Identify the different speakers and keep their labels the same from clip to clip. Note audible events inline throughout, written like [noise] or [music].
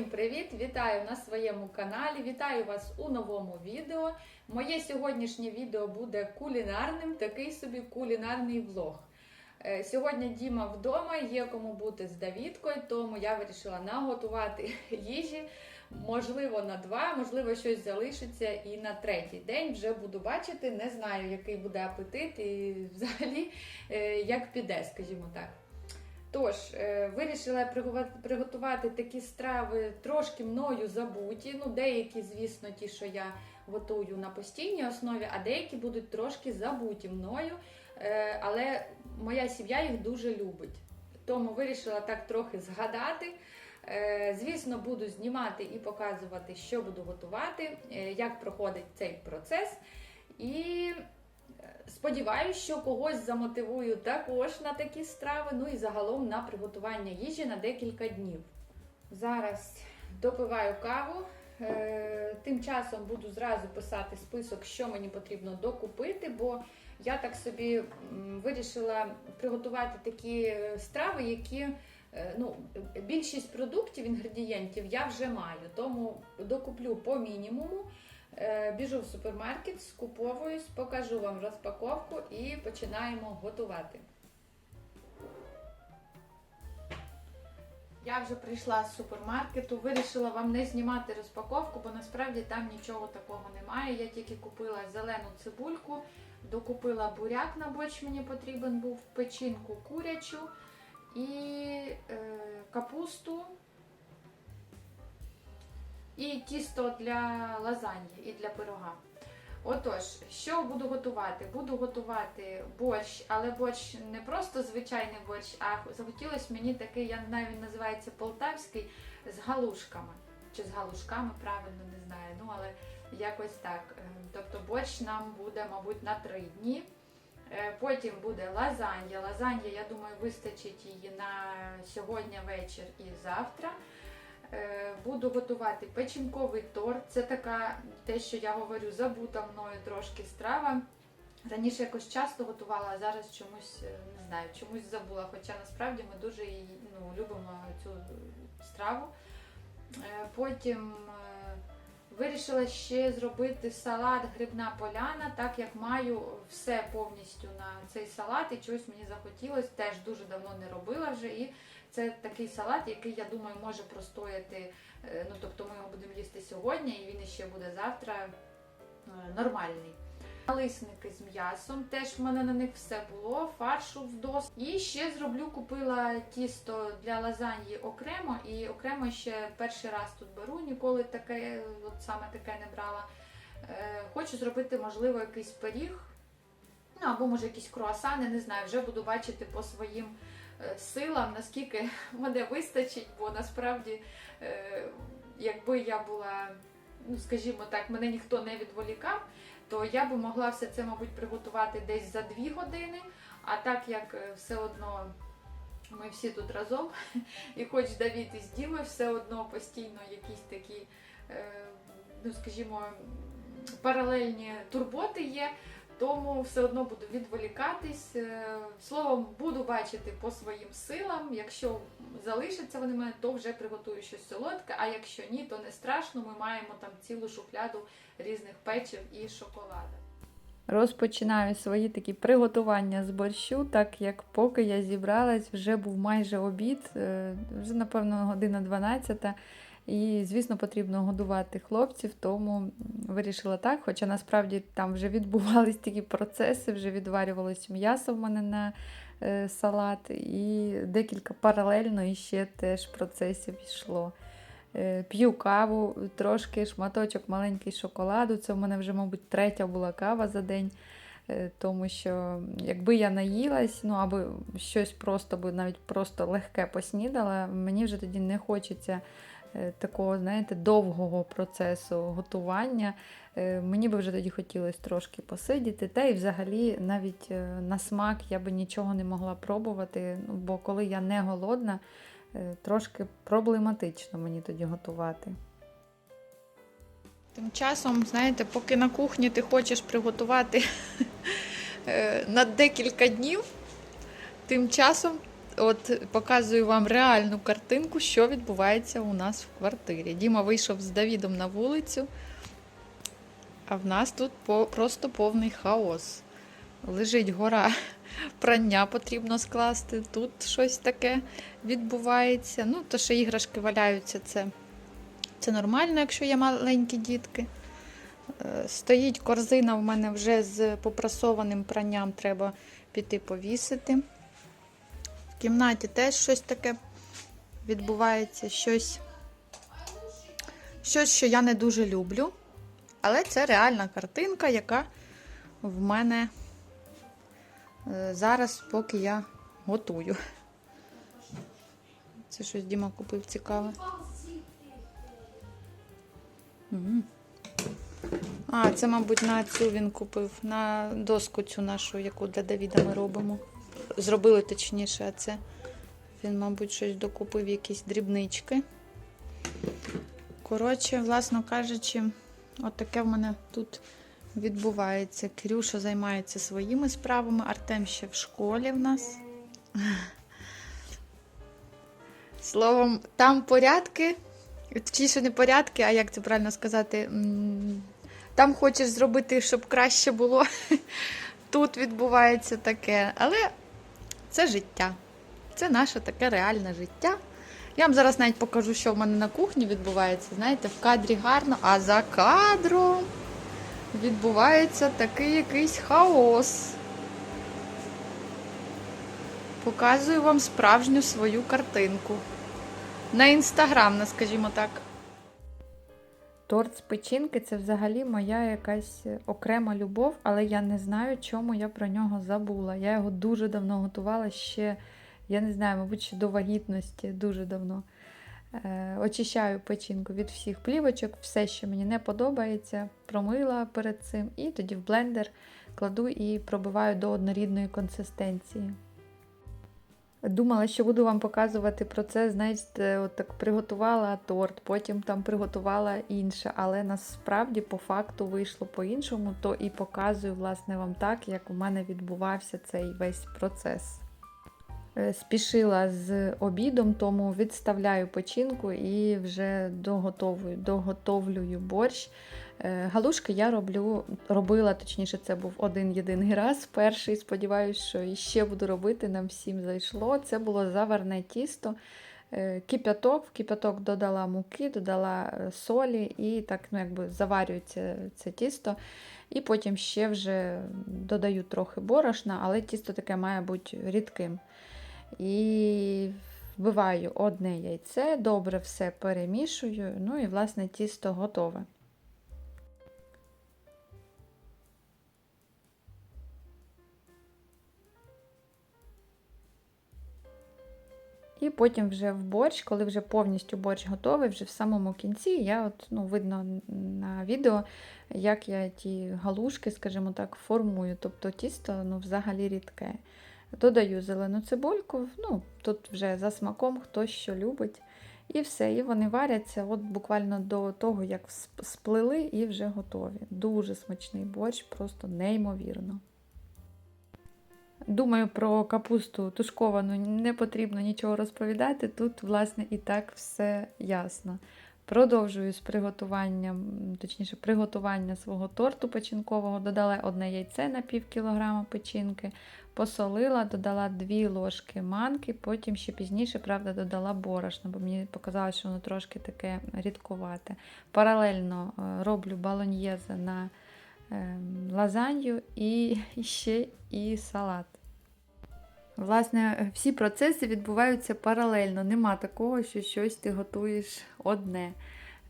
Speaker 1: Всім привіт! Вітаю на своєму каналі. Вітаю вас у новому відео. Моє сьогоднішнє відео буде кулінарним, такий собі кулінарний влог. Е, Сьогодні Діма вдома, є кому бути з Давідкою, тому я вирішила наготувати їжі. Можливо, на два, можливо, щось залишиться і на третій день вже буду бачити. Не знаю, який буде апетит і взагалі е, як піде, скажімо так. Тож, е, вирішила приготувати такі страви трошки мною забуті. Ну, деякі, звісно, ті, що я готую на постійній основі, а деякі будуть трошки забуті мною. Е, Але моя сім'я їх дуже любить. Тому вирішила так трохи згадати. Е, Звісно, буду знімати і показувати, що буду готувати, як проходить цей процес. І Сподіваюсь, що когось замотивую також на такі страви, ну і загалом на приготування їжі на декілька днів. Зараз допиваю каву. Е, Тим часом буду зразу писати список, що мені потрібно докупити, бо я так собі вирішила приготувати такі е, страви, які е, ну, більшість продуктів, інгредієнтів я вже маю, тому докуплю по мінімуму. Е, Біжу в супермаркет, скуповуюсь, покажу вам розпаковку і починаємо готувати. Я вже прийшла з супермаркету, вирішила вам не знімати розпаковку, бо насправді там нічого такого немає. Я тільки купила зелену цибульку, докупила буряк на борщ мені потрібен був, печінку курячу і е, капусту, і тісто для лазаньї і для пирога. Отож, що буду готувати? Буду готувати борщ, але борщ не просто звичайний борщ, а захотілося мені такий, я не називається полтавський з галушками. Чи з галушками, правильно не знаю. Ну, але якось так. Е, Тобто борщ нам буде, мабуть, на три дні. Е, Потім буде лазанья. Лазанья, я думаю, вистачить її на сьогодні вечір і завтра. Е, Буду готувати печінковий торт. Це така, те, що я говорю, забута мною трошки страва. Раніше якось часто готувала, а зараз чомусь е, не знаю, чомусь забула. Хоча насправді ми дуже ну, любимо цю страву. Е, Потім вирішила ще зробити салат грибна поляна, так як маю все повністю на цей салат, і чогось мені захотілося, теж дуже давно не робила вже. І це такий салат, який, я думаю, може простояти. е, Ну, тобто ми його будемо їсти сьогодні, і він ще буде завтра е, нормальний. Налисники з м'ясом, теж в мене на них все було, фаршу вдос. І ще зроблю, купила тісто для лазаньї окремо, і окремо ще перший раз тут беру, ніколи таке, от саме таке не брала. Е, Хочу зробити, можливо, якийсь пиріг, ну або може якісь круасани, не знаю, вже буду бачити по своїм силам, наскільки мене вистачить, бо насправді, е, якби я була, ну скажімо так, мене ніхто не відволікав, то я би могла все це, мабуть, приготувати десь за дві години. А так як е, все одно ми всі тут разом, [laughs] і хоч Давід і з Дімою, все одно постійно якісь такі, е, ну скажімо, паралельні турботи є. Тому все одно буду відволікатись. Е, Словом, буду бачити по своїм силам. Якщо залишаться вони мене, то вже приготую щось солодке. А якщо ні, то не страшно. Ми маємо там цілу шухляду різних печив і шоколада. Розпочинаю свої такі приготування з борщу, так як поки я зібралась, вже був майже обід, е, вже напевно година 12. І, звісно, потрібно годувати хлопців, тому вирішила так. Хоча насправді там вже відбувались такі процеси, вже відварювалось м'ясо в мене на е, салат, і декілька паралельно іще теж процесів йшло. Е, П'ю каву, трошки шматочок маленький шоколаду. Це в мене вже, мабуть, третя була кава за день. Е, Тому що якби я наїлась, ну або щось просто навіть просто легке поснідала, мені вже тоді не хочеться такого, знаєте, довгого процесу готування. Е, Мені би вже тоді хотілося трошки посидіти. Та й взагалі навіть е, на смак я би нічого не могла пробувати, ну, бо коли я не голодна, е, трошки проблематично мені тоді готувати. Тим часом, знаєте, поки на кухні ти хочеш приготувати [laughs] е, на декілька днів, тим часом от показую вам реальну картинку, що відбувається у нас в квартирі. Діма вийшов з Давідом на вулицю, а в нас тут просто повний хаос. Лежить гора [laughs] прання, потрібно скласти. Тут щось таке відбувається. Ну, то, що іграшки валяються, це, це нормально, якщо є маленькі дітки. Е, Стоїть корзина в мене вже з попрасованим пранням, треба піти повісити. В кімнаті теж щось таке відбувається, щось, щось, що я не дуже люблю. Але це реальна картинка, яка в мене е, зараз, поки я готую. Це щось Діма купив цікаве. А, це, мабуть, на цю він купив, на доску цю нашу, яку для Давіда ми робимо. Зробили точніше, а це він, мабуть, щось докупив, якісь дрібнички. Коротше, власно кажучи, от таке в мене тут відбувається. Кирюша займається своїми справами, Артем ще в школі в нас. Словом, там порядки, точніше не порядки, а як це правильно сказати? Там хочеш зробити, щоб краще було. [laughs] Тут відбувається таке. Але це життя. Це наше таке реальне життя. Я вам зараз навіть покажу, що в мене на кухні відбувається. Знаєте, в кадрі гарно, а за кадром відбувається такий якийсь хаос. Показую вам справжню свою картинку. На інстаграм, скажімо так. Торт з печінки це взагалі моя якась окрема любов, але я не знаю, чому я про нього забула. Я його дуже давно готувала ще, я не знаю, мабуть, ще до вагітності, дуже давно. Е, очищаю печінку від всіх плівочок, все, що мені не подобається, промила перед цим, і тоді в блендер кладу і пробиваю до однорідної консистенції. Думала, що буду вам показувати процес, знаєте, от так приготувала торт, потім там приготувала інше, але насправді по факту вийшло по-іншому, то і показую власне вам так, як у мене відбувався цей весь процес. Е, Спішила з обідом, тому відставляю печінку і вже доготовую, доготовлюю борщ. Е, Галушки я роблю, робила, точніше, це був один єдиний раз. Перший, сподіваюся, що іще буду робити, нам всім зайшло. Це було заварне тісто. Е, Кип'яток, в кип'яток додала муки, додала е, солі і так ну, якби заварюється це тісто. І потім ще вже додаю трохи борошна, але тісто таке має бути рідким. І вбиваю одне яйце, добре все перемішую, ну і власне тісто готове. І потім вже в борщ, коли вже повністю борщ готовий, вже в самому кінці, я от, ну, видно на відео, як я ті галушки, скажімо так, формую. Тобто тісто ну, взагалі рідке. Додаю зелену цибульку, ну, тут вже за смаком хто що любить. І все, і вони варяться от буквально до того, як сп- сплили, і вже готові. Дуже смачний борщ, просто неймовірно. Думаю, про капусту тушковану не потрібно нічого розповідати. Тут, власне, і так все ясно. Продовжую з приготуванням, точніше, приготування свого торту печінкового. Додала одне яйце на пів кілограма печінки, посолила, додала 2 ложки манки, потім ще пізніше, правда, додала борошно, бо мені показалось, що воно трошки таке рідкувате. Паралельно е, роблю балоньєзе на ем, лазанью і [laughs] ще і салат. Власне, всі процеси відбуваються паралельно. Нема такого, що щось ти готуєш одне.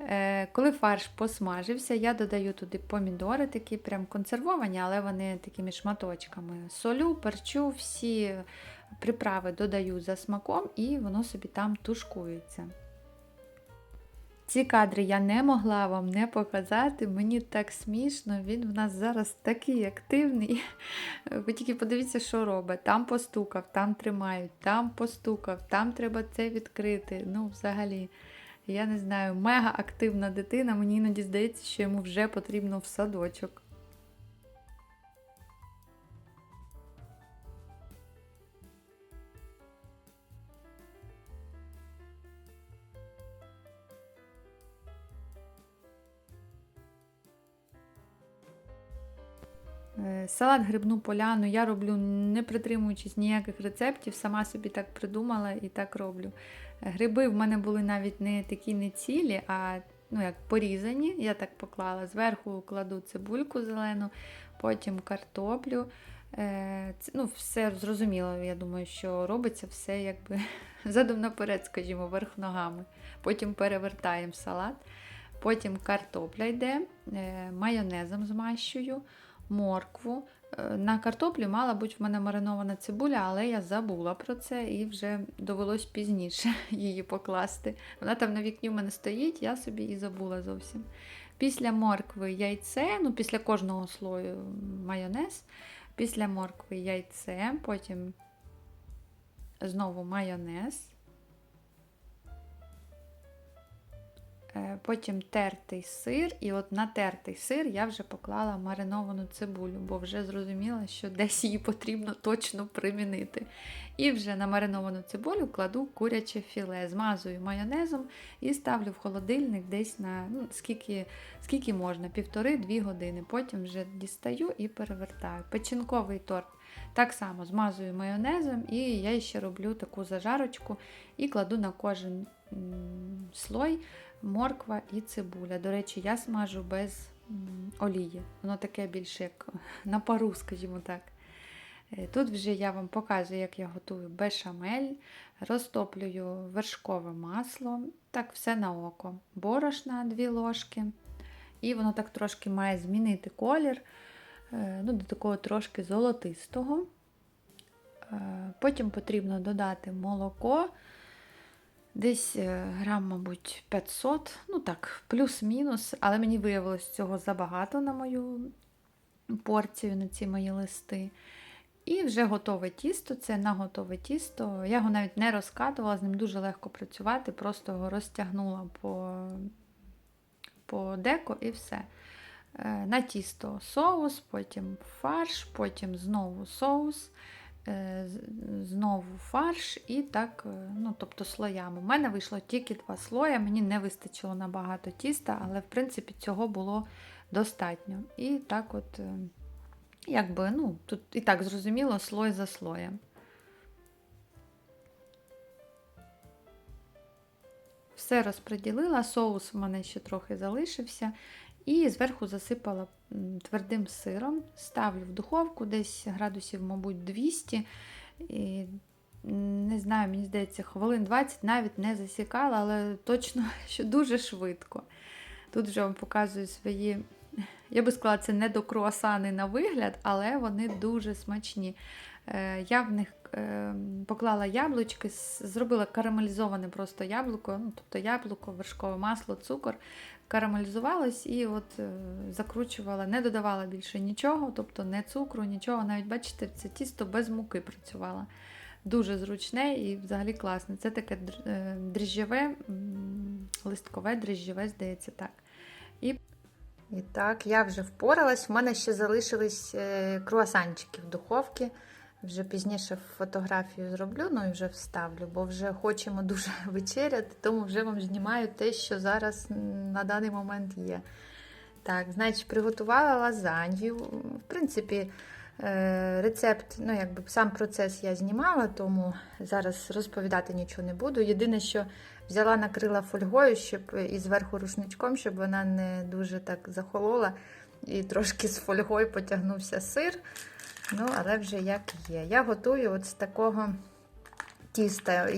Speaker 1: Е, Коли фарш посмажився, я додаю туди помідори, такі прям консервовані, але вони такими шматочками. Солю, перчу, всі приправи додаю за смаком і воно собі там тушкується. Ці кадри я не могла вам не показати. Мені так смішно, він в нас зараз такий активний. [laughs] Ви тільки подивіться, що робить. Там постукав, там тримають, там постукав, там треба це відкрити. Ну, взагалі, я не знаю, мега активна дитина. Мені іноді здається, що йому вже потрібно в садочок. Салат грибну поляну я роблю не притримуючись ніяких рецептів, сама собі так придумала і так роблю. Е, Гриби в мене були навіть не такі не цілі, а ну, як порізані. Я так поклала. Зверху кладу цибульку зелену, потім картоплю. Е, Ну, все зрозуміло, я думаю, що робиться все якби [laughs] задом наперед, скажімо, верх ногами. Потім перевертаємо салат. Потім картопля йде, е, майонезом змащую, моркву. Е, На картоплі мала бути в мене маринована цибуля, але я забула про це і вже довелось пізніше [laughs] її покласти. Вона там на вікні в мене стоїть, я собі і забула зовсім. Після моркви яйце, ну після кожного слою майонез, після моркви яйце, потім знову майонез. Потім тертий сир, і от на тертий сир я вже поклала мариновану цибулю, бо вже зрозуміла, що десь її потрібно точно примінити. І вже на мариновану цибулю кладу куряче філе, змазую майонезом і ставлю в холодильник десь на ну, скільки, скільки можна, півтори-дві години. Потім вже дістаю і перевертаю. Печінковий торт так само змазую майонезом, і я ще роблю таку зажарочку і кладу на кожен м, слой морква і цибуля. До речі, я смажу без олії. Воно таке більше як на пару, скажімо так. Е, Тут вже я вам показую, як я готую бешамель, розтоплюю вершкове масло, так все на око. Борошна 2 ложки. І воно так трошки має змінити колір, е, ну, до такого трошки золотистого. Е, Потім потрібно додати молоко. Десь е, грам, мабуть, 500, ну так, плюс-мінус, але мені виявилось цього забагато на мою порцію, на ці мої листи. І вже готове тісто, це на готове тісто. Я його навіть не розкатувала, з ним дуже легко працювати, просто його розтягнула по, по деко і все. Е, На тісто соус, потім фарш, потім знову соус знову фарш і так, е, ну, тобто слоями. У мене вийшло тільки два слоя, мені не вистачило на багато тіста, але в принципі цього було достатньо. І так от, е, якби, ну, тут і так зрозуміло, слой за слоєм. Все розподілила, соус в мене ще трохи залишився. І зверху засипала твердим сиром, ставлю в духовку десь градусів, мабуть, 200. І, не знаю, мені здається, хвилин 20 навіть не засікала, але точно, [laughs] що дуже швидко. Тут вже вам показую свої, я би сказала, це не до круасани на вигляд, але вони дуже смачні. Е, Я в них поклала яблучки, зробила карамелізоване просто яблуко, ну, тобто яблуко, вершкове масло, цукор карамелізувалось і от е, закручувала, не додавала більше нічого, тобто не цукру, нічого. Навіть бачите, це тісто без муки працювала. Дуже зручне і взагалі класне. Це таке е, дріжджове, м, листкове, дріжджове, здається, так. І... і так, я вже впоралась. В мене ще залишились е, круасанчики в духовці. Вже пізніше фотографію зроблю, ну і вже вставлю, бо вже хочемо дуже [laughs] вечеряти, тому вже вам знімаю те, що зараз на даний момент є. Так, значить, приготувала лазанью. В принципі, е, рецепт, ну якби сам процес я знімала, тому зараз розповідати нічого не буду. Єдине, що взяла, накрила фольгою, щоб і зверху рушничком, щоб вона не дуже так захолола, і трошки з фольгою потягнувся сир. Ну, але вже як є. Я готую от з такого тіста.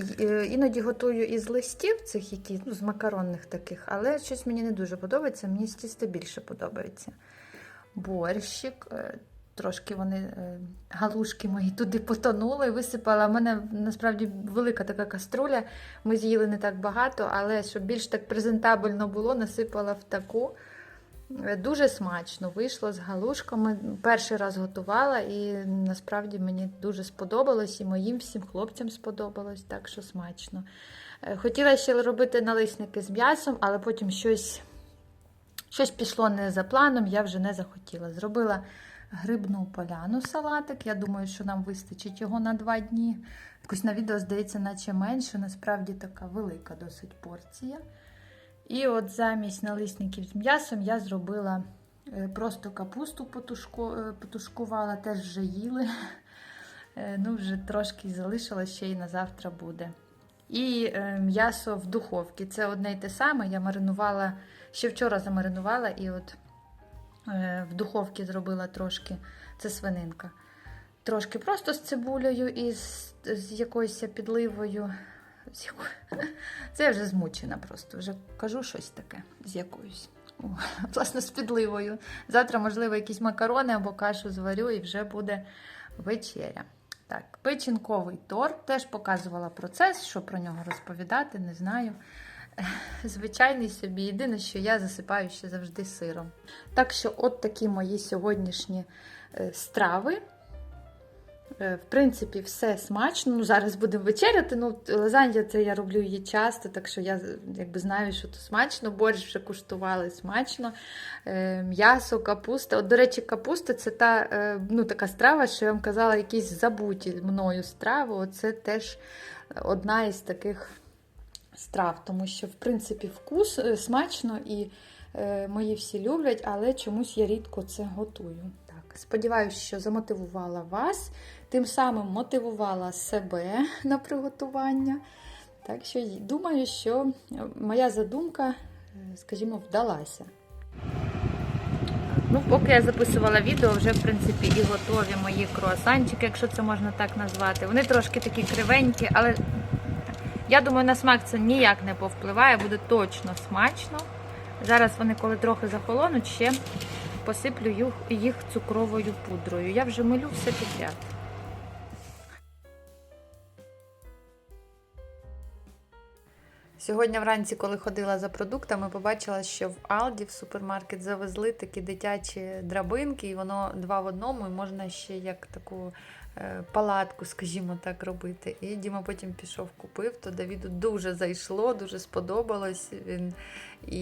Speaker 1: Іноді готую із листів, цих які, ну, з макаронних таких, але щось мені не дуже подобається, мені з тіста більше подобається. Борщик. е, Трошки вони е, галушки мої туди потонули, висипала. У мене насправді велика така каструля. Ми з'їли не так багато, але щоб більш так презентабельно було, насипала в таку. Дуже смачно вийшло з галушками. Перший раз готувала, і насправді мені дуже сподобалось, і моїм всім хлопцям сподобалось, так що смачно. Е, Хотіла ще робити налисники з м'ясом, але потім щось, щось пішло не за планом, я вже не захотіла. Зробила грибну поляну салатик. Я думаю, що нам вистачить його на два дні. Якось на відео здається, наче менше, насправді така велика досить порція. І от замість налисників з м'ясом я зробила Е, Просто капусту е, потушкувала, теж вже їли. [laughs] Е, Ну, вже трошки залишилось, ще й на завтра буде. І м'ясо в духовці. Це одне й те саме. Я маринувала, ще вчора замаринувала і от в духовці зробила трошки. Це свининка. Трошки просто з цибулею і з, з якоюсь підливою. З якою... [laughs] Це я вже змучена просто. Вже кажу щось таке з якоюсь. О, [laughs] власне, з підливою. Завтра, можливо, якісь макарони або кашу зварю і вже буде вечеря. Так, печінковий торт. Теж показувала процес, що про нього розповідати, не знаю. [laughs] Звичайний собі. Єдине, що я засипаю ще завжди сиром. Так що, от такі мої сьогоднішні е, страви. Е, В принципі, все смачно. Ну, зараз будемо вечеряти. Ну, лазанья це я роблю її часто, так що я якби знаю, що то смачно. Борщ вже куштували смачно. Е, М'ясо, капуста. От, до речі, капуста це та е, ну, така страва, що я вам казала, якісь забуті мною страви. Оце теж одна із таких страв, тому що, в принципі, вкус смачно і мої всі люблять, але чомусь я рідко це готую. Сподіваюся, що замотивувала вас, тим самим мотивувала себе на приготування. Так що думаю, що моя задумка, е, скажімо, вдалася. Ну, поки я записувала відео, вже в принципі і готові мої круасанчики, якщо це можна так назвати. Вони трошки такі кривенькі, але я думаю, на смак це ніяк не повпливає, буде точно смачно. Зараз вони, коли трохи захолонуть, ще посиплю їх цукровою пудрою. Я вже милю все підряд. Сьогодні вранці, коли ходила за продуктами, побачила, що в Алді в супермаркет завезли такі дитячі драбинки, і воно два в одному, і можна ще як таку е, палатку, скажімо так, робити. І Діма потім пішов, купив, то Давіду дуже зайшло, дуже сподобалось. Він і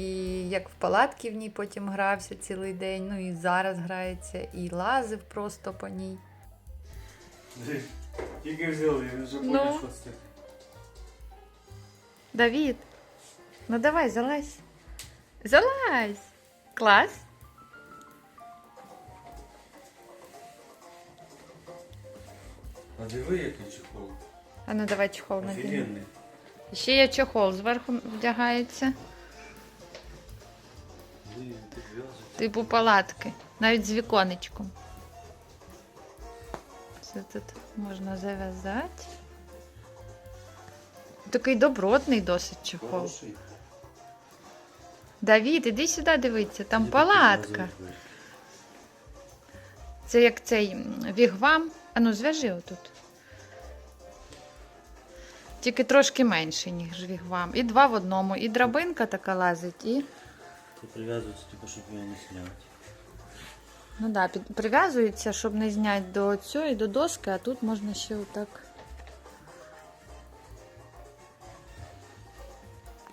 Speaker 1: як в палатки в ній потім грався цілий день, ну і зараз грається, і лазив просто по ній.
Speaker 2: Тільки взяли, він вже
Speaker 1: Ну.
Speaker 2: поняв, що це.
Speaker 1: Давід, ну давай, залазь. Залазь. Клас.
Speaker 2: А диви, який чехол.
Speaker 1: А ну давай чохол надінемо.
Speaker 2: Офігенний.
Speaker 1: Ще є чохол, зверху вдягається.
Speaker 2: Блін.
Speaker 1: Типу палатки, навіть з віконечком. Це тут можна зав'язати. Такий добротний досить чохол.
Speaker 2: Хороший.
Speaker 1: Давід, іди сюди дивитися, там палатка. Це як цей вігвам. А ну зв'яжи отут. Тільки трошки менше, ніж вігвам. І два в одному. І драбинка така лазить, і.
Speaker 2: Це прив'язується, типу, щоб його не зняти.
Speaker 1: Ну да, під, прив'язується, щоб не зняти до цієї, до доски, а тут можна ще отак.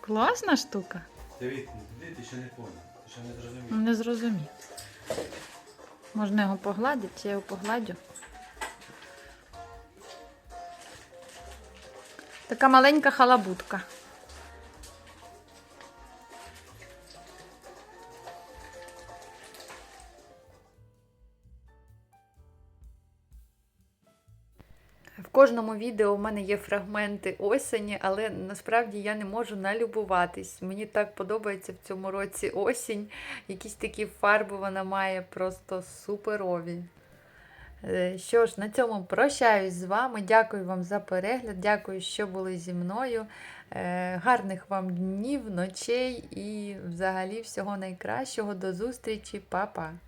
Speaker 1: Класна штука.
Speaker 2: Дивіться, ти ще не поняв? Ти ще не зрозумів.
Speaker 1: Не зрозумів. Можна його погладити, я його погладю. Така маленька халабутка. Кожному відео в мене є фрагменти осені, але насправді я не можу налюбуватись. Мені так подобається в цьому році осінь. Якісь такі фарби вона має просто суперові. Е, Що ж, на цьому прощаюсь з вами. Дякую вам за перегляд, дякую, що були зі мною. Е, Гарних вам днів, ночей і взагалі всього найкращого. До зустрічі, Па-па!